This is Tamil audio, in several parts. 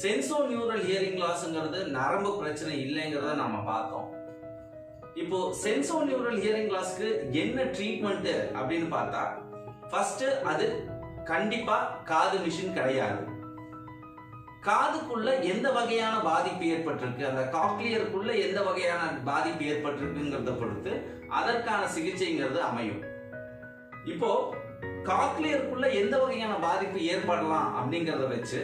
சென்சோ நியூரல் ஹியரிங் லாஸ்ங்கிறது நரம்பு பிரச்சனை இல்லைங்கிறத நம்ம பார்த்தோம். இப்போ சென்சோ நியூரல் ஹியரிங் லாஸ்க்கு என்ன ட்ரீட்மெண்ட் அப்படின்னு பார்த்தா ஃபர்ஸ்ட் அது கண்டிப்பா காது மிஷின் கிடையாது. காதுக்குள்ள எந்த வகையான பாதிப்பு ஏற்பட்டிருக்கு அந்த காக்லியருக்குள்ள எந்த வகையான பாதிப்பு ஏற்பட்டிருக்குங்கிறத பொறுத்து அதற்கான சிகிச்சைங்கிறது அமையும். இப்போ காக்லியருக்குள்ள எந்த வகையான பாதிப்பு ஏற்படலாம் அப்படிங்கறத வச்சு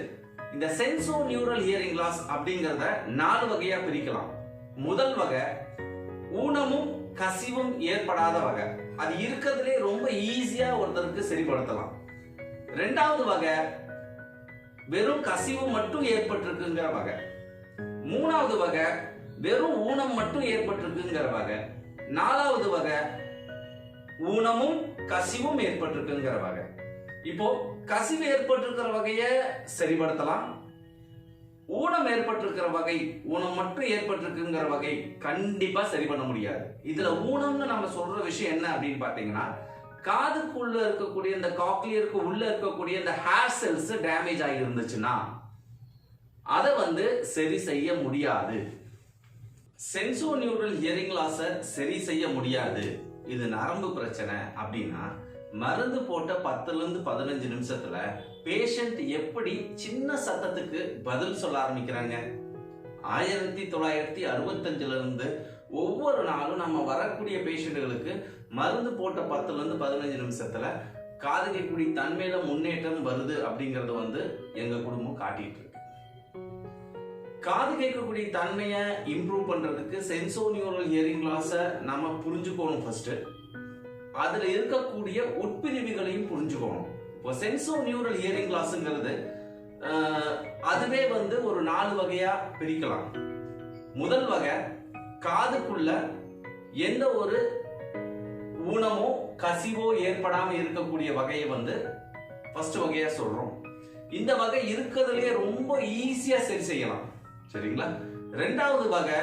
இந்த சென்சோ நியூரல் ஹியரிங் லாஸ் அப்படிங்கறத நாலு வகையா பிரிக்கலாம். முதல் வகை ஊனமும் கசிவும் ஏற்படாத வகை. அது இருக்கிறதுலே ரொம்ப ஈஸியா ஒருத்தருக்கு சரிப்படுத்தலாம். ரெண்டாவது வகை வெறும் கசிவு மட்டும் ஏற்பட்டிருக்குங்கிற வகை. மூணாவது வகை வெறும் ஊனம் மட்டும் ஏற்பட்டிருக்குங்கிற வகை. நாலாவது வகை ஊனமும் கசிவும் ஏற்பட்டிருக்குங்கிற வகை. இப்போ கசிவு ஏற்பட்டிருக்கிற வகையை சரிப்படுத்தலாம். ஊனம் ஏற்பட்டிருக்கிற வகை ஊனம் மட்டும் ஏற்பட்டிருக்குங்கிற வகை கண்டிப்பா சரி பண்ண முடியாது. இதுல ஊனம்னு நம்ம சொல்ற விஷயம் என்ன அப்படின்னு பாத்தீங்கன்னா காதுக்குள்ள இருக்கக்கூடிய இந்த காக்லியருக்கு உள்ள இருக்கக்கூடிய இந்த ஹேர் செல்ஸ் டேமேஜ் ஆகி இருந்துச்சுன்னா அதை வந்து சரி செய்ய முடியாது. சென்சோ நியூரல் ஹியரிங் லாஸை சரி செய்ய முடியாது. இது நரம்பு பிரச்சனை அப்படின்னா மருந்து போட்ட பத்துலேருந்து பதினஞ்சு நிமிஷத்துல பேஷண்ட் எப்படி சின்ன சத்தத்துக்கு பதில் சொல்ல ஆரம்பிக்கிறாங்க? ஆயிரத்தி தொள்ளாயிரத்தி அறுபத்தஞ்சுல இருந்து ஒவ்வொரு நாளும் நம்ம வரக்கூடிய பேஷண்ட்டுகளுக்கு மருந்து போட்ட பத்துலேருந்து பதினஞ்சு நிமிஷத்துல காது தன்மையில முன்னேற்றம் வருது அப்படிங்கறத வந்து எங்க குடும்பம் காட்டிட்டு இருக்கு. காது கேட்கக்கூடிய தன்மையை இம்ப்ரூவ் பண்றதுக்கு சென்சோ நியூரல் ஹியரிங் லாஸை நம்ம புரிஞ்சுக்கணும் ஃபர்ஸ்ட் அதுல இருக்கக்கூடிய உட்பிரிவுகளையும் புரிஞ்சுக்கணும். இப்போ சென்சோ நியூரல் ஹியரிங் லாஸ்ங்கிறது அதுவே வந்து ஒரு நாலு வகையா பிரிக்கலாம். முதல் வகை காதுக்குள்ள எந்த ஒரு ஊனமோ கசிவோ ஏற்படாம இருக்கக்கூடிய வகையை வந்து ஃபர்ஸ்ட் வகையா சொல்றோம். இந்த வகை இருக்கிறதுலயே ரொம்ப ஈஸியா சரி செய்யலாம். சரிங்களா? ரெண்டாவது வகை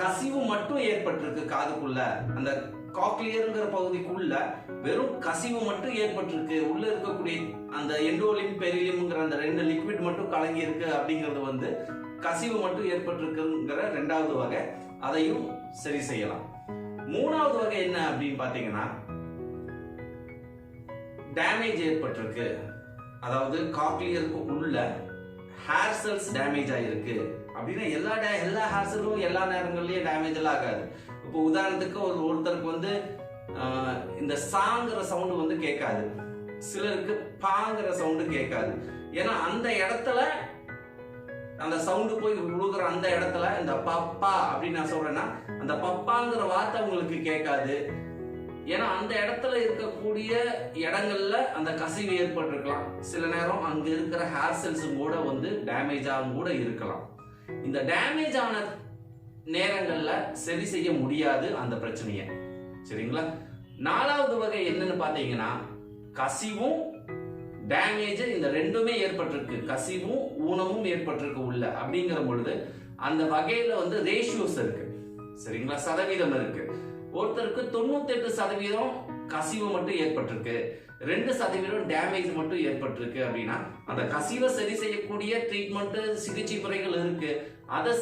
கசிவு மட்டும் ஏற்பட்டிருக்கு காதுக்குள்ள. அந்த காக்லியருங்கிற பகுதிக்குள்ள வெறும் கசிவு மட்டும் ஏற்பட்டிருக்கு. உள்ள இருக்கக்கூடிய அந்த எண்டோலிம் பெரிலிம்ங்கிற அந்த ரெண்டு லிக்விட் மட்டும் கலங்கி இருக்கு அப்படிங்கிறது வந்து கசிவு மட்டும் ஏற்பட்டிருக்குங்கிற ரெண்டாவது வகை. அதையும் சரி செய்யலாம். மூணாவது வகை என்ன அப்படின்னு பாத்தீங்கன்னா டேமேஜ் ஏற்பட்டிருக்கு. அதாவது காக்லியருக்கு உள்ள ஹேர் செல்ஸ் டேமேஜ் ஆயிருக்கு. அப்படின்னா எல்லா டே எல்லா ஹேர் செல்லும் எல்லா நேரங்கள்லயும் டேமேஜ் எல்லாம் ஆகாது. இப்போ உதாரணத்துக்கு ஒரு ஒருத்தருக்கு வந்து இந்த சாங்கிற சவுண்டு வந்து கேட்காது. சிலருக்கு பாங்கிற சவுண்டு கேட்காது. ஏன்னா அந்த இடத்துல அந்த சவுண்டு போய் விழுகிற அந்த இடத்துல இந்த பப்பா அப்படின்னு நான் சொல்றேன்னா அந்த பப்பாங்கிற வார்த்தை உங்களுக்கு கேட்காது. ஏன்னா அந்த இடத்துல இருக்கக்கூடிய இடங்கள்ல அந்த கசிவு ஏற்பட்டிருக்கலாம். சில நேரம் அங்க இருக்கிற ஹேர் செல்ஸும் கூட வந்து டேமேஜ் ஆகும் கூட இருக்கலாம். இந்த டேமேஜ் ஆன நேரங்களில் சரி செய்ய முடியாது அந்த பிரச்சனையை. சரிங்களா? நாலாவது வகை என்னன்னு பார்த்தீங்கன்னா கசிவும் டேமேஜ் இந்த ரெண்டுமே ஏற்பட்டிருக்கு. கசிவும் ஊனமும் ஏற்பட்டிருக்கு உள்ள. அப்படிங்கிற பொழுது அந்த வகையில வந்து ரேஷியோஸ் இருக்கு. சரிங்களா? சதவீதம் இருக்கு. ஒருத்தருக்கு தொண்ணூத்தெட்டு சதவீதம் கசிவு மட்டும் ஏற்பட்டிருக்கு. ரெண்டு சதவீதம் டேமேஜ் மட்டும் ஏற்பட்டிருக்கு அப்படின்னா அந்த கசிவை சரி செய்யக்கூடிய ட்ரீட்மெண்ட் சிகிச்சை முறைகள் இருக்கு. அதை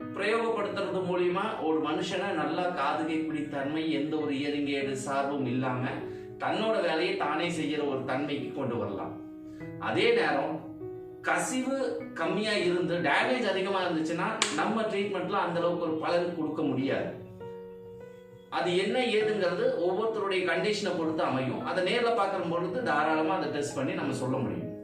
பிரயோகப்படுத்துறது மூலியமா ஒரு மனுஷனை நல்லா காது கேட்கக்கூடிய தன்மை எந்த ஒரு இயற்கையேடு சார்பும் இல்லாம தன்னோட வேலையை தானே செய்யற ஒரு தன்மைக்கு கொண்டு வரலாம். அதே நேரம் கசிவு கம்மியா இருந்து டேமேஜ் அதிகமா இருந்துச்சுன்னா நம்ம ட்ரீட்மெண்ட்ல அந்த அளவுக்கு ஒரு பலன் கொடுக்க முடியாது. அது என்ன ஏதுங்கிறது ஒவ்வொருத்தருடைய கண்டிஷனை பொறுத்து அமையும். அதை நேரில் பார்க்குற பொழுது தாராளமா அதை டெஸ்ட் பண்ணி நம்ம சொல்ல முடியும்.